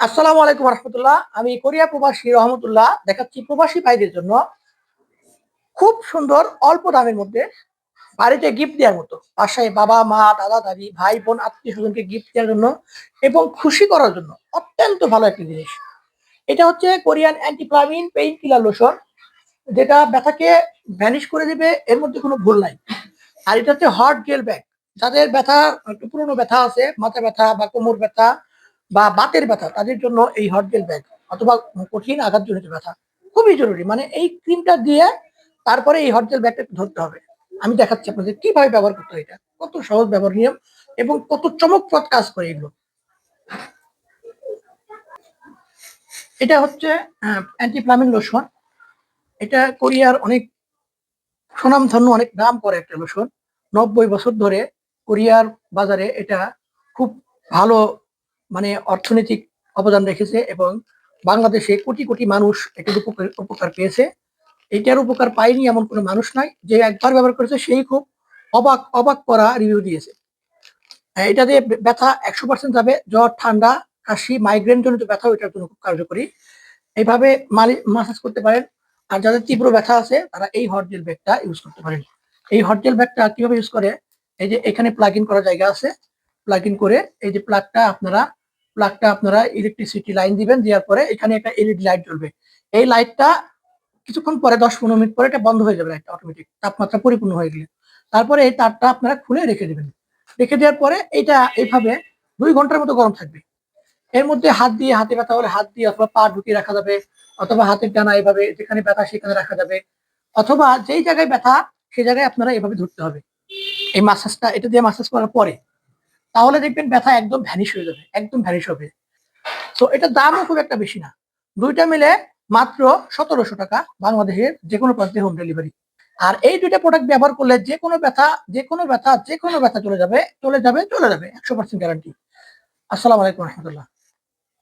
আসসালামু আলাইকুম রহমতুল্লাহ আমি কোরিয়া প্রবাসী রহমতুল্লাহ দেখাচ্ছি প্রবাসী ভাইদের জন্য খুব সুন্দর, অল্প দামের মধ্যে বাড়িতে গিফট দেওয়ার মতো। বাসায় বাবা, মা, দাদা, দাদি, ভাই, বোন, আত্মীয় স্বজনকে গিফট দেওয়ার জন্য এবং খুশি করার জন্য অত্যন্ত ভালো একটি জিনিস। এটা হচ্ছে কোরিয়ান অ্যান্টি প্লামিন পেইন কিলার লোশন, যেটা ব্যথাকে ভ্যানিশ করে দেবে, এর মধ্যে কোনো ভুল নাই। আর এটা হচ্ছে হট গেল ব্যাগ যাদের ব্যথা, একটু পুরোনো ব্যথা আছে, মাথা ব্যথা বা কোমর ব্যথা বা বাতের ব্যথা, তাদের জন্য এই হট জেল ব্যাগ অথবা কঠিন আঘাতজনিত ব্যথা খুবই জরুরি। মানে এই ক্রিমটা দিয়ে তারপরে এই হট জেল ব্যাগটা ধরতে হবে। আমি দেখাচ্ছি আপনাদের কীভাবে ব্যবহার করতে হয় এটা। কত সহজ ব্যবহার নিয়ম এবং কত চমকপ্রদ কাজ করে এগুলো। এটা হচ্ছে অ্যান্টি প্লামিং লোশন এটা কোরিয়ার অনেক সুনামধন্য, অনেক নাম করে একটা লোশন নব্বই বছর ধরে কোরিয়ার বাজারে এটা খুব ভালো মানে অর্থনৈতিক অবদান রেখেছে এবং বাংলাদেশে কোটি কোটি মানুষ এটার উপকার উপকার পেয়েছে। এটার উপকার পায়নি এমন কোনো মানুষ নাই যে একবার ব্যবহার করেছে সেই খুব অবাক অবাক করা রিভিউ দিয়েছে। আহ, এটা দিয়ে ব্যথা একশো পার্সেন্ট যাবে জ্বর ঠান্ডা কাশি মাইগ্রেন জনিত ব্যথা ওইটার জন্য খুব কার্যকরী। এইভাবে মাসাজ করতে পারেন। আর যাদের তীব্র ব্যথা আছে তারা এই হট জেল ব্যাগটা ইউজ করতে পারেন। এই হট জেল ব্যাগটা কীভাবে ইউজ করে? এই যে এখানে প্লাগ ইন করার জায়গা আছে। প্লাগ ইন করে এই যে প্লাগটা আপনারা প্লাগটা আপনারা ইলেকট্রিসিটি লাইন দিবেন, দেওয়ার পরে এখানে একটা এলইডি লাইট জ্বলবে। এই লাইটটা কিছুক্ষণ পরে দশ পনেরো মিনিট পরে এটা বন্ধ হয়ে যাবে লাইটটা অটোমেটিক তাপমাত্রা পরিপূর্ণ হয়ে গেলে। তারপরে এই তারটা আপনারা খুলে রেখে দেবেন। রেখে দেওয়ার পরে এটা এইভাবে দুই ঘণ্টার মতো গরম থাকবে। এর মধ্যে হাত দিয়ে, হাতে ব্যথা হলে হাত দিয়ে অথবা পা ঢুকিয়ে রাখা যাবে, অথবা হাতের ডানা এইভাবে যেখানে ব্যথা সেখানে রাখা যাবে, অথবা যেই জায়গায় ব্যথা সেই জায়গায় আপনারা এভাবে ধরতে হবে। এই মাসাজটা এটা দিয়ে মাসাজ করার পরে তাহলে দেখবেন ব্যথা একদম ভ্যানিশ হয়ে যাবে, একদম ভ্যানিশ হবে। তো এটা দামও খুব একটা বেশি না। দুইটা মিলে মাত্র সতেরোশো টাকা বাংলাদেশের যে কোনো প্রান্তে হোম ডেলিভারি আর এই দুইটা প্রোডাক্ট ব্যবহার করলে যে কোনো ব্যথা যে কোনো ব্যথা যে কোনো ব্যথা চলে যাবে চলে যাবে চলে যাবে, একশো পার্সেন্ট গ্যারান্টি আসসালামু আলাইকুম রহমতুল্লাহ।